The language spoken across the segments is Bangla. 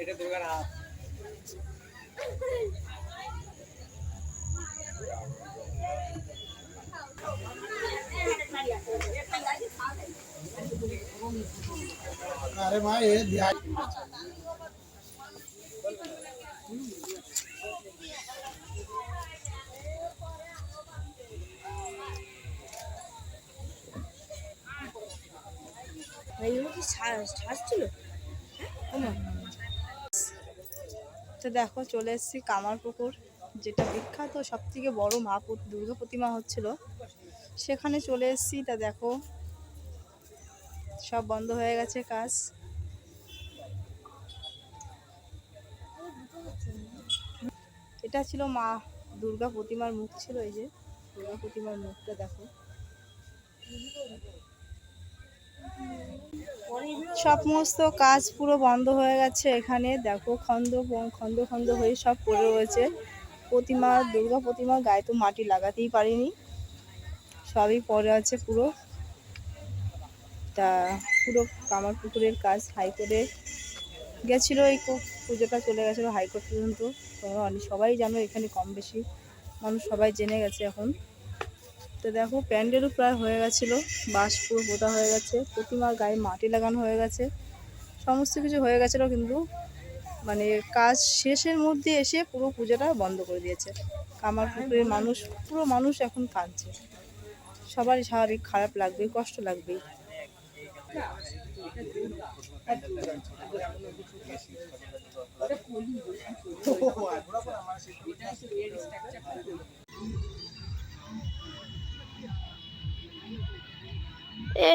এটা দুর্গার হাত। আরে হ্যাঁ? মা তো দেখো চলে এসছি কামার পুকুর যেটা বিখ্যাত সব থেকে বড় মা দুর্গা প্রতিমা হচ্ছিল, সেখানে চলে এসেছি। তা দেখো, সব বন্ধ হয়ে গেছে কাজ। এটা ছিল মা দুর্গা প্রতিমার মুখ ছিল, এই যে দুর্গা প্রতিমার মুখটা দেখো। সমস্ত কাজ পুরো বন্ধ হয়ে গেছে এখানে। দেখো খন্দ খন্দ খন্দ হয়ে সব পড়ে রয়েছে। প্রতিমা, দুর্গা প্রতিমা গায়ে তো মাটি লাগাতেই পারিনি। সবই পরে আছে পুরো। তা পুরো কামার পুকুরের কাজ হাইকোর্টে গেছিল, এই পুজোটা চলে গেছিল হাইকোর্ট পর্যন্ত। তোমরা অনেক সবাই জানো এখানে কম বেশি। মানুষ সবাই জেনে গেছে এখন। তো দেখো, প্যান্ডেলও প্রায় হয়ে গেছিল। বাঁশ পুরো পোতা হয়ে গেছে। প্রতিমার গায়ে মাটি লাগানো হয়ে গেছে। সমস্ত কিছু হয়ে গেছিল কিন্তু মানে কাজ শেষের মধ্যে এসে পুরো পুজোটা বন্ধ করে দিয়েছে। কামার পুকুরের মানুষ, পুরো মানুষ এখন কাঁদছে। সবারই স্বাভাবিক খারাপ লাগবে, কষ্ট লাগবেই এ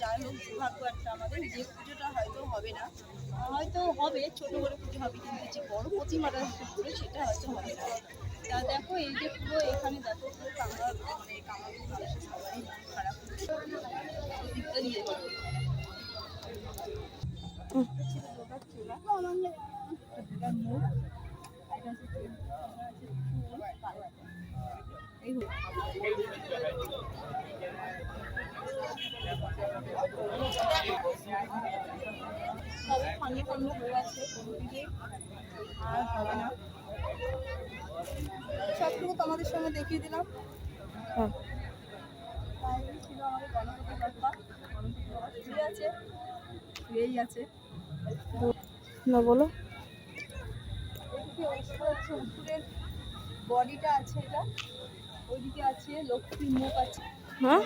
যাই হোক, দুর্ভাগ্য একটা আমাদের, যে পুজোটা হয়তো হবে না, হয়তো হবে, ছোট করে পুজো হবে, কিন্তু যে বড় প্রতিমাটা পুরো সেটা হয়তো হবে না। তা দেখো, এই যে পুরো এখানে দেখো, পুরো কামড়া মানে সবারই খারাপ। দিকটা এই হলো। সবই ফানি ফানি হয়ে আছে কোনো দিকে আর হবে না সবটুকু তোমাদের সঙ্গে দেখিয়ে দিলাম। বাইরে ছিল আমাদের গণপতি বাপ্পা গণপতি শুয়ে আছে? শুয়েই আছে। না বলো। বডিটা আছে এটা। ওইদিকে আছে লক্ষ্মীর মুখ আছে। হ্যাঁ?